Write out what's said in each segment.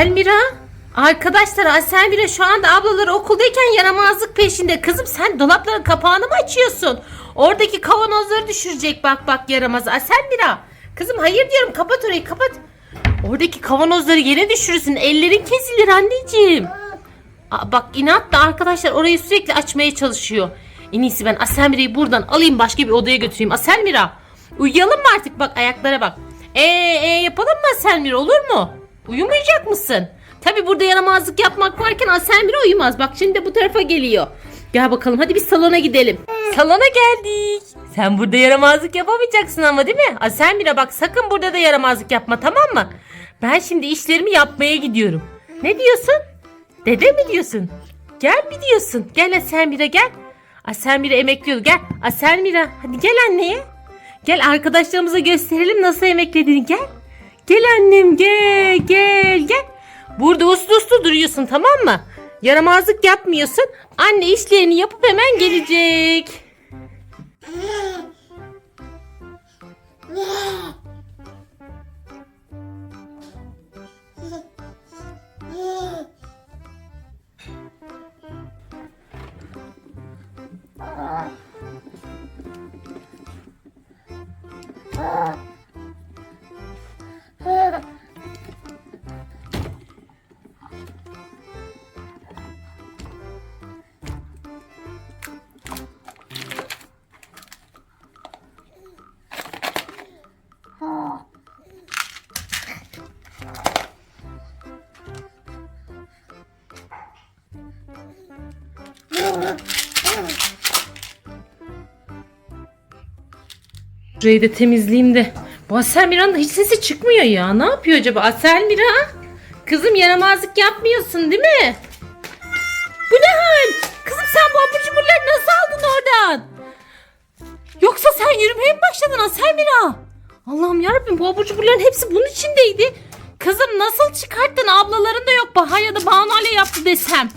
Aselmira. Arkadaşlar Aselmira şu anda ablaları okuldayken yaramazlık peşinde. Kızım sen dolapların kapağını mı açıyorsun? Oradaki kavanozları düşürecek bak bak yaramaz. Aselmira. Kızım hayır diyorum kapat orayı kapat. Oradaki kavanozları yere düşürürsün. Ellerin kesilir anneciğim. Aa, bak inat da arkadaşlar orayı sürekli açmaya çalışıyor. En iyisi ben Aselmira'yı buradan alayım başka bir odaya götüreyim. Aselmira uyuyalım mı artık bak ayaklara bak. Ee, e, yapalım mı Aselmira olur mu? Uyumayacak mısın? Tabi burada yaramazlık yapmak varken Aselmira uyumaz. Bak şimdi de bu tarafa geliyor. Gel bakalım hadi biz salona gidelim. Salona geldik. Sen burada yaramazlık yapamayacaksın ama değil mi? Aselmira bak sakın burada da yaramazlık yapma tamam mı? Ben şimdi işlerimi yapmaya gidiyorum. Ne diyorsun? Dede mi diyorsun? Gel mi diyorsun? Gel Aselmira gel. Aselmira emekliyor gel. Aselmira hadi gel anneye. Gel arkadaşlarımıza gösterelim nasıl emeklediğini gel. Gel annem gel gel gel. Burada uslu uslu duruyorsun tamam mı? Yaramazlık yapmıyorsun. Anne işlerini yapıp hemen gelecek. Burayı da temizleyeyim de. Bu Aselmira'nın da hiç sesi çıkmıyor ya. Ne yapıyor acaba Aselmira? Kızım yaramazlık yapmıyorsun değil mi? Bu ne hal? Kızım sen bu abur cuburları nasıl aldın oradan? Yoksa sen yürümeye mi başladın Aselmira? Allah'ım yarabbim bu abur cuburların hepsi bunun içindeydi. Kızım nasıl çıkarttın? Ablaların da yok. Bahar ya da Banu Ale yaptı desem.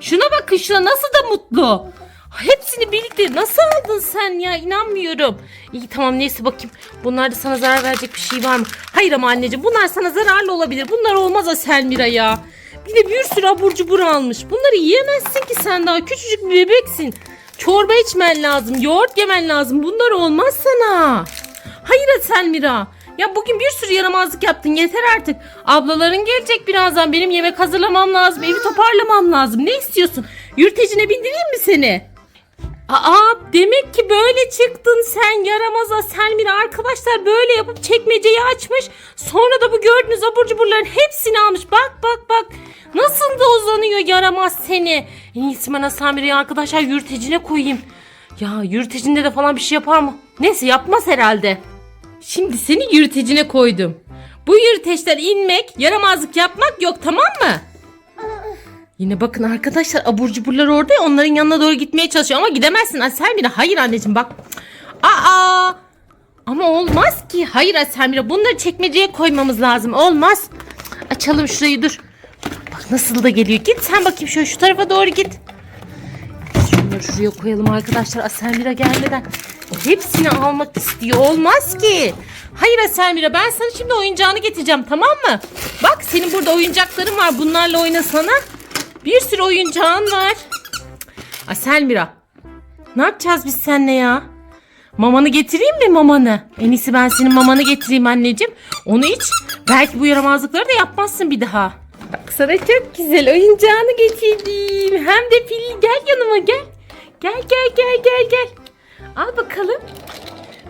Şuna bakın şuna nasıl da mutlu. Hepsini birlikte nasıl aldın sen ya inanmıyorum. İyi tamam neyse bakayım. Bunlarda sana zarar verecek bir şey var mı? Hayır ama anneciğim bunlar sana zararlı olabilir. Bunlar olmaz Aselmira ya. Bir de bir sürü abur cubur almış. Bunları yiyemezsin ki sen daha küçücük bir bebeksin. Çorba içmen lazım. Yoğurt yemen lazım. Bunlar olmaz sana. Hayır Aselmira. Ya bugün bir sürü yaramazlık yaptın yeter artık. Ablaların gelecek birazdan. Benim yemek hazırlamam lazım. Evi toparlamam lazım. Ne istiyorsun? Yürütecine bindireyim mi seni? Aa demek ki böyle çıktın sen yaramaza. Selmira arkadaşlar böyle yapıp çekmeceyi açmış. Sonra da bu gördüğünüz abur cuburların hepsini almış. Bak bak bak. Nasıl da uzanıyor yaramaz seni. En iyisi ben Selmira'yı arkadaşlar yürütecine koyayım. Ya yürütecinde de falan bir şey yapar mı? Neyse yapmaz herhalde. Şimdi seni yürütecine koydum. Bu yürüteçten inmek yaramazlık yapmak yok tamam mı? Yine bakın arkadaşlar abur cuburlar orada ya onların yanına doğru gitmeye çalışıyor ama gidemezsin Aselmira. Hayır anneciğim bak. Aa! Ama olmaz ki. Hayır Aselmira bunları çekmeceye koymamız lazım. Olmaz. Açalım şurayı dur. Bak nasıl da geliyor. Git sen bakayım şöyle şu tarafa doğru git. Şunları şuraya koyalım arkadaşlar Aselmira gelmeden. Hepsini almak istiyor. Olmaz ki. Hayır Aselmira ben sana şimdi oyuncağını getireceğim tamam mı? Bak senin burada oyuncakların var. Bunlarla oynasana. Bir sürü oyuncağın var. Aselmira. Ne yapacağız biz seninle ya? Mamanı getireyim mi mamanı? En iyisi ben senin mamanı getireyim anneciğim. Onu iç. Belki bu yaramazlıkları da yapmazsın bir daha. Bak sana çok güzel oyuncağını getirdim. Hem de pilli gel yanıma gel. Gel gel gel gel gel. Al bakalım.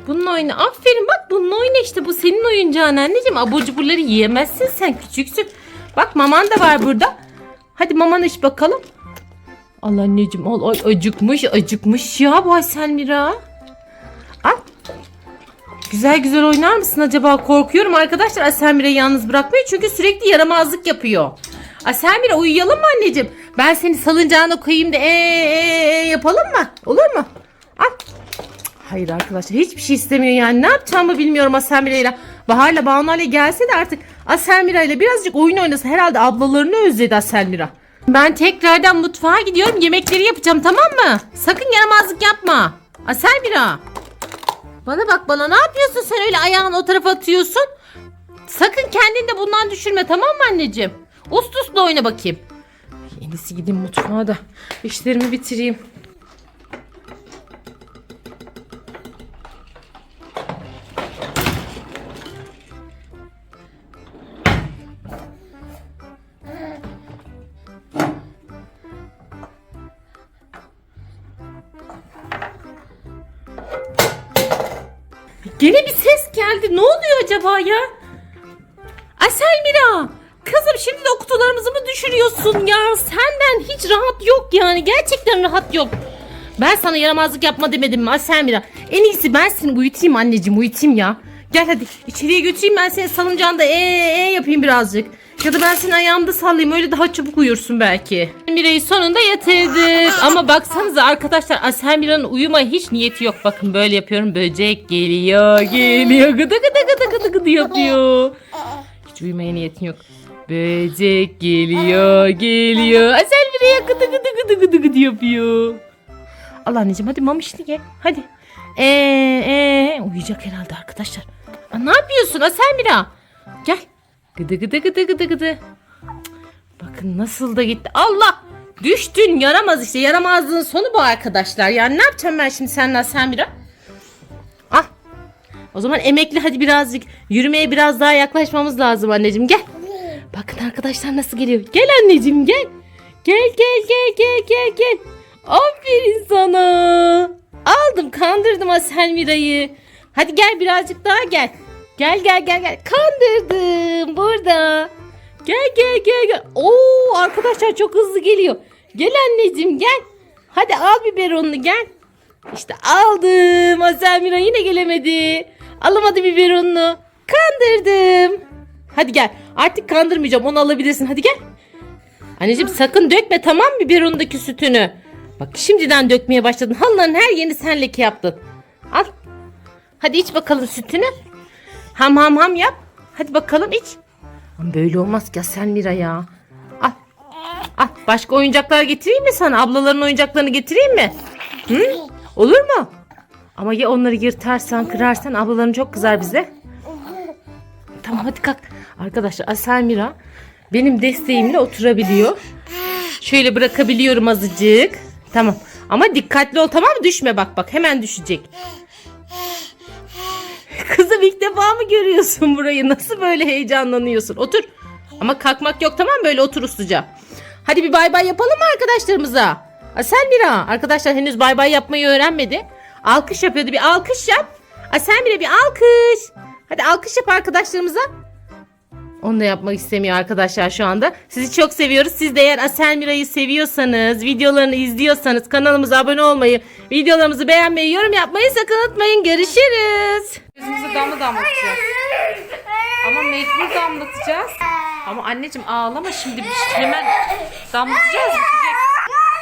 Bununla oyna. Aferin bak bununla oyna işte. Bu senin oyuncağın anneciğim. Abur cuburları yiyemezsin sen küçüksün. Bak maman da var burada. Hadi mamanı iç bakalım. Al anneciğim al. Ay, acıkmış acıkmış ya bu Ayselmira. Al. Güzel güzel oynar mısın acaba? Korkuyorum arkadaşlar Aselmira'yı yalnız bırakmayı çünkü sürekli yaramazlık yapıyor. Aselmira uyuyalım mı anneciğim? Ben seni salıncağına koyayım da ee, ee, ee yapalım mı? Olur mu? Al. Hayır arkadaşlar hiçbir şey istemiyor yani. Ne yapacağımı bilmiyorum Aselmira ile. Bahar'la Banu ile gelse de artık Aselmira ile birazcık oyun oynasın. Herhalde ablalarını özledi Aselmira. Ben tekrardan mutfağa gidiyorum. Yemekleri yapacağım tamam mı? Sakın yaramazlık yapma. Aselmira. Bana bak bana ne yapıyorsun sen öyle ayağını o tarafa atıyorsun? Sakın kendini de bundan düşürme tamam mı anneciğim? Uslu oyna bakayım. En iyisi gideyim mutfağa da işlerimi bitireyim. Gene bir ses geldi. Ne oluyor acaba ya? Aselmira. Kızım şimdi de okutularımızı mı düşürüyorsun ya? Senden hiç rahat yok yani. Gerçekten rahat yok. Ben sana yaramazlık yapma demedim mi Aselmira? En iyisi ben seni uyutayım anneciğim uyutayım ya. Gel hadi içeriye götüreyim ben seni salıncağında ee, ee yapayım birazcık. Ya da ben seni ayağımda sallayayım öyle daha çabuk uyursun belki. Mira'yı sonunda yatırdık. Ama baksanıza arkadaşlar Aselmira'nın uyumaya hiç niyeti yok. Bakın böyle yapıyorum. Böcek geliyor geliyor gıdı gıdı gıdı gıdı gıdı yapıyor. Hiç uyumaya niyetin yok. Böcek geliyor geliyor. Aselmira'ya gıdı gıdı gıdı gıdı gıdı yapıyor. Al anneciğim hadi mamişini ye. Hadi. Ee, ee, uyuyacak herhalde arkadaşlar. Aa, ne yapıyorsun Aselmira? Gel. Gıdı gıdı gıdı gıdı gıdı. Bakın nasıl da gitti. Allah! Düştün yaramaz işte. Yaramazlığın sonu bu arkadaşlar. Yani ne yapacağım ben şimdi seninle Aselmira? Ah. O zaman emekli hadi birazcık yürümeye biraz daha yaklaşmamız lazım anneciğim. Gel. Bakın arkadaşlar nasıl geliyor. Gel anneciğim gel. Gel gel gel gel gel gel. Aferin sana. Aldım kandırdım Aselmira'yı. Hadi gel birazcık daha gel. Gel gel gel gel. Kandırdım burada. Gel gel gel gel. Oo arkadaşlar çok hızlı geliyor. Gel anneciğim gel. Hadi al biberonunu gel. İşte aldım. Aselmira yine gelemedi. Alamadı biberonunu. Kandırdım. Hadi gel. Artık kandırmayacağım. Onu alabilirsin. Hadi gel. Anneciğim sakın dökme tamam mı biberonundaki sütünü? Bak şimdiden dökmeye başladın. Halıların her yerini sen leke yaptın. Al. Hadi iç bakalım sütünü. Ham ham ham yap. Hadi bakalım iç. Böyle olmaz ki Selmira ya. Al. Al. Başka oyuncaklar getireyim mi sana? Ablaların oyuncaklarını getireyim mi? Hı? Olur mu? Ama ya onları yırtarsan, kırarsan ablaların çok kızar bize. Tamam hadi kalk. Arkadaşlar Aselmira benim desteğimle oturabiliyor. Şöyle bırakabiliyorum azıcık. Tamam. Ama dikkatli ol tamam mı? Düşme bak bak hemen düşecek. Kızım ilk defa mı görüyorsun burayı? Nasıl böyle heyecanlanıyorsun? Otur. Ama kalkmak yok tamam? Böyle otur usluca. Hadi bir bay bay yapalım mı arkadaşlarımıza? Aselmira arkadaşlar henüz bay bay yapmayı öğrenmedi. Alkış yapıyordu. Bir alkış yap. Aselmira bir alkış. Hadi alkış yap arkadaşlarımıza. Onu da yapmak istemiyor arkadaşlar şu anda. Sizi çok seviyoruz. Siz de eğer Aselmira'yı seviyorsanız, videolarını izliyorsanız kanalımıza abone olmayı, videolarımızı beğenmeyi, yorum yapmayı sakın unutmayın. Görüşürüz. Gözümüze damla damlatacağız. Ama mecbur damlatacağız. Ama anneciğim ağlama şimdi biz hemen damlatacağız bitecek.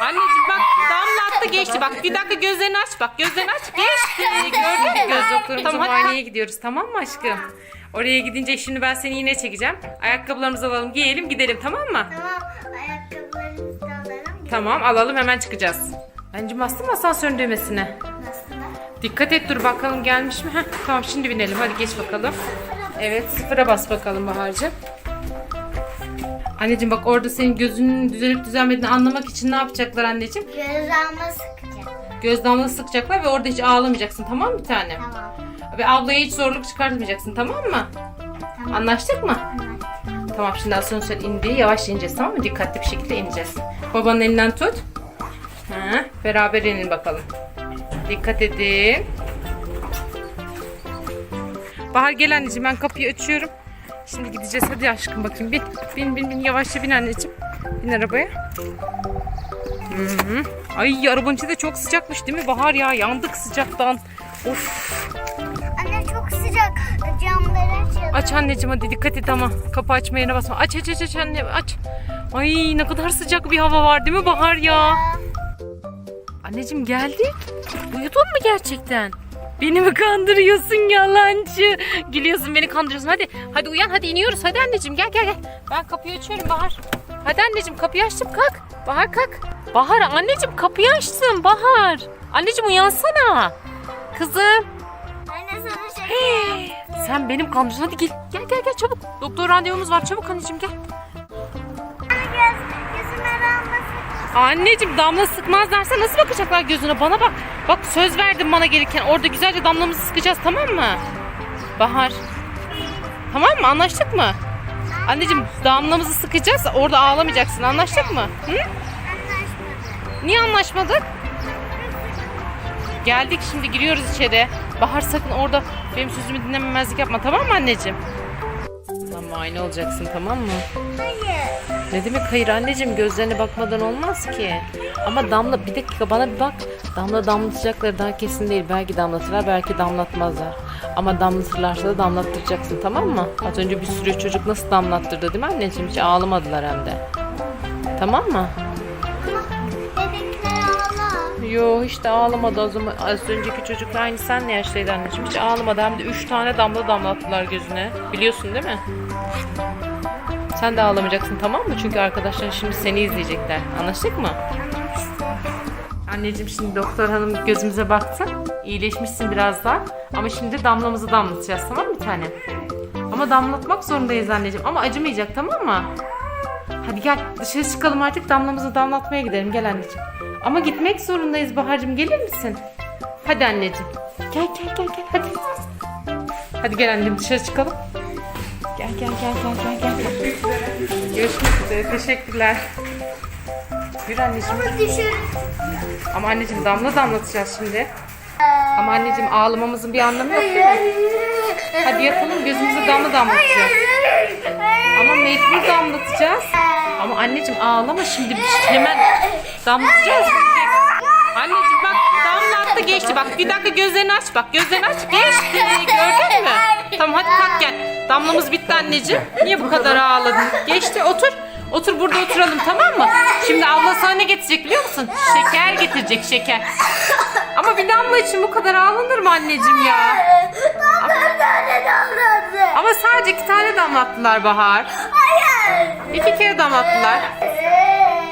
Anneciğim bak damlattı geçti bak bir dakika gözlerini aç bak gözlerini aç geçti gördün mü göz doktorumuza tamam, muayeneye gidiyoruz tamam mı aşkım? Oraya gidince şimdi ben seni yine çekeceğim. Ayakkabılarımızı alalım giyelim gidelim tamam mı? Tamam, ayakkabılarımızı da alalım. Tamam alalım hemen çıkacağız. Bence bastın mı asansörün düğmesine? Dikkat et dur bakalım gelmiş mi? Heh, tamam şimdi binelim hadi geç bakalım. Evet sıfıra bas bakalım Bahar'cığım. Anneciğim bak orada senin gözünün düzelip düzelmediğini anlamak için ne yapacaklar anneciğim? Göz alma sıkacak. Göz damlası sıkacaklar ve orada hiç ağlamayacaksın tamam mı bir tane? Tamam. Ve ablaya hiç zorluk çıkartmayacaksın tamam mı? Tamam. Anlaştık mı? Anlaştık. Tamam şimdi asansör indi. Yavaş ineceğiz tamam mı? Dikkatli bir şekilde ineceğiz. Babanın elinden tut. Ha, beraber inin bakalım. Dikkat edin. Bahar gel anneciğim ben kapıyı açıyorum. Şimdi gideceğiz hadi aşkım bakayım. Bin bin bin, bin. yavaşça bin anneciğim. Bin arabaya. Hı hı. Ay arabanın içi de çok sıcakmış değil mi Bahar ya? Yandık sıcaktan. Of. Aç anneciğim hadi dikkat et ama. Kapı açma yerine basma. Aç aç aç aç anne aç. Ay ne kadar sıcak bir hava var değil mi Bahar ya? Anneciğim geldi. Uyudun mu gerçekten? Beni mi kandırıyorsun yalancı? Gülüyorsun beni kandırıyorsun. Hadi hadi uyan hadi iniyoruz. Hadi anneciğim gel gel gel. Ben kapıyı açıyorum Bahar. Hadi anneciğim kapıyı açtım kalk. Bahar kalk. Bahar anneciğim kapıyı açtım Bahar. Anneciğim uyansana. Kızım. Anne sana şaka Sen benim kandırıyorsun. Hadi gel. Gel gel çabuk. Doktor randevumuz var. Çabuk anneciğim gel. Anneciğim damla sıkmazlarsa nasıl bakacaklar gözüne? Bana bak. Bak söz verdin bana gelirken. Orada güzelce damlamızı sıkacağız tamam mı? Bahar. Tamam mı? Anlaştık mı? Anneciğim damlamızı sıkacağız. Orada ağlamayacaksın. Anlaştık mı? Hı? Anlaşmadık. Niye anlaşmadık? Geldik şimdi giriyoruz içeri. Bahar sakın orada benim sözümü dinlememezlik yapma tamam mı anneciğim? Tamam aynı olacaksın tamam mı? Hayır. Ne demek hayır anneciğim gözlerine bakmadan olmaz ki. Ama damla bir dakika bana bir bak. Damla damlatacakları daha kesin değil. Belki damlatırlar belki damlatmazlar. Ama damlatırlarsa da damlattıracaksın tamam mı? Az önce bir sürü çocuk nasıl damlattırdı değil mi anneciğim? Hiç ağlamadılar hem de. Tamam mı? Yo hiç de ağlamadı zaman. Az önceki çocukla aynı senle yaşlıydı anneciğim. Hiç ağlamadı. Hem de üç tane damla damlattılar gözüne. Biliyorsun değil mi? Sen de ağlamayacaksın tamam mı? Çünkü arkadaşların şimdi seni izleyecekler. Anlaştık mı? Anneciğim şimdi doktor hanım gözümüze baktı. İyileşmişsin biraz daha. Ama şimdi damlamızı damlatacağız tamam mı bir tane? Ama damlatmak zorundayız anneciğim. Ama acımayacak tamam mı? Hadi gel dışarı çıkalım artık damlamızı damlatmaya gidelim. Gel anneciğim. Ama gitmek zorundayız Bahar'cığım gelir misin? Hadi anneciğim. Gel gel gel gel hadi. Hadi gel anneciğim dışarı çıkalım. Gel gel gel gel gel gel. Görüşmek üzere teşekkürler. Yürü anneciğim. Ama düşür. Ama anneciğim damla damlatacağız şimdi. Ama anneciğim ağlamamızın bir anlamı yok değil mi? Hadi yapalım gözümüze damla damlatacağız. Ama mecbur damlatacağız. Ama anneciğim ağlama şimdi biz hemen damlatacağız. Anneciğim bak damlattı geçti bak bir dakika gözlerini aç bak gözlerini aç geçti gördün mü? Tamam hadi kalk gel. Damlamız bitti anneciğim. Niye bu kadar ağladın? Geçti otur. Otur burada oturalım tamam mı? Şimdi abla sana ne getirecek biliyor musun? Şeker getirecek şeker. Ama bir damla için bu kadar ağlanır mı anneciğim ya? Damladı. Ama sadece iki tane damlattılar Bahar. İki kere damlattılar.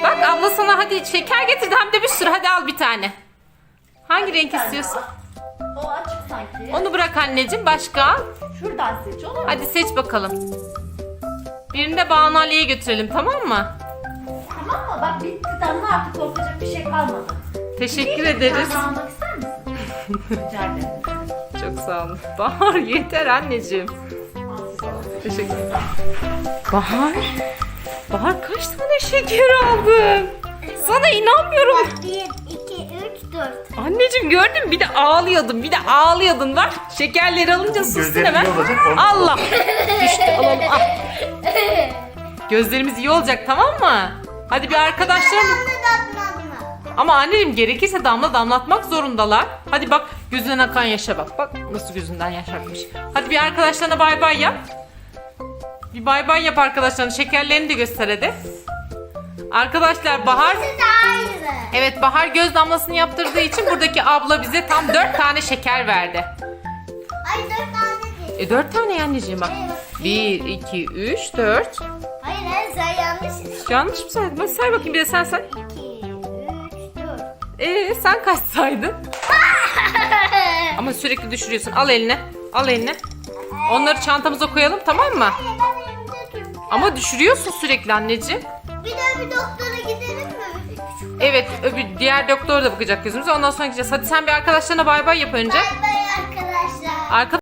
Bak abla sana hadi şeker getirdi hem de bir sürü. Hadi al bir tane. Hangi renk istiyorsun? O açık sanki. Onu bırak anneciğim. Başka al. Şuradan seç olur mu? Hadi seç bakalım. Birini de Banu Ali'ye götürelim tamam mı? Tamam mı? Bak bitti damla artık korkacak bir şey kalmadı. Teşekkür ederiz. Sen almak ister misin? Rica ederim. Çok sağ olun. Bahar yeter anneciğim. Teşekkür Bahar. Bahar kaç tane şeker aldın? Sana inanmıyorum. Bir, iki, üç, dört. Anneciğim gördün mü? Bir de ağlıyordun. Bir de ağlıyordun bak. Şekerleri alınca sustun hemen. iyi olacak, onu- Allah. Düştü alalım. Ah. Gözlerimiz iyi olacak tamam mı? Hadi bir arkadaşlarım. Ama anneciğim gerekirse damla damlatmak zorundalar. Hadi bak gözünden akan yaşa bak. Bak nasıl gözünden yaş akmış. Hadi bir arkadaşlarına bay bay yap. Bir bay bay yap arkadaşlarına. Şekerlerini de göster hadi. Arkadaşlar Bahar. Evet Bahar göz damlasını yaptırdığı için buradaki abla bize tam 4 tane şeker verdi. Ay dört tane değil. E 4 tane anneciğim bak. 1, 2, 3, 4. Hayır hayır sen yanlış. Yanlış mı saydım? Hadi say bakayım bir de sen say. İki, üç, dört. Ee sen kaç saydın? Ama sürekli düşürüyorsun. Al eline. Al eline. Onları çantamıza koyalım tamam mı? Hayır. Ama düşürüyorsun sürekli anneciğim. Bir de bir doktora gidelim mi? Evet öbür diğer doktor da bakacak gözümüze. Ondan sonra gideceğiz. Hadi sen bir arkadaşlarına bay bay yap önce. bay bay arkadaşlar. Arka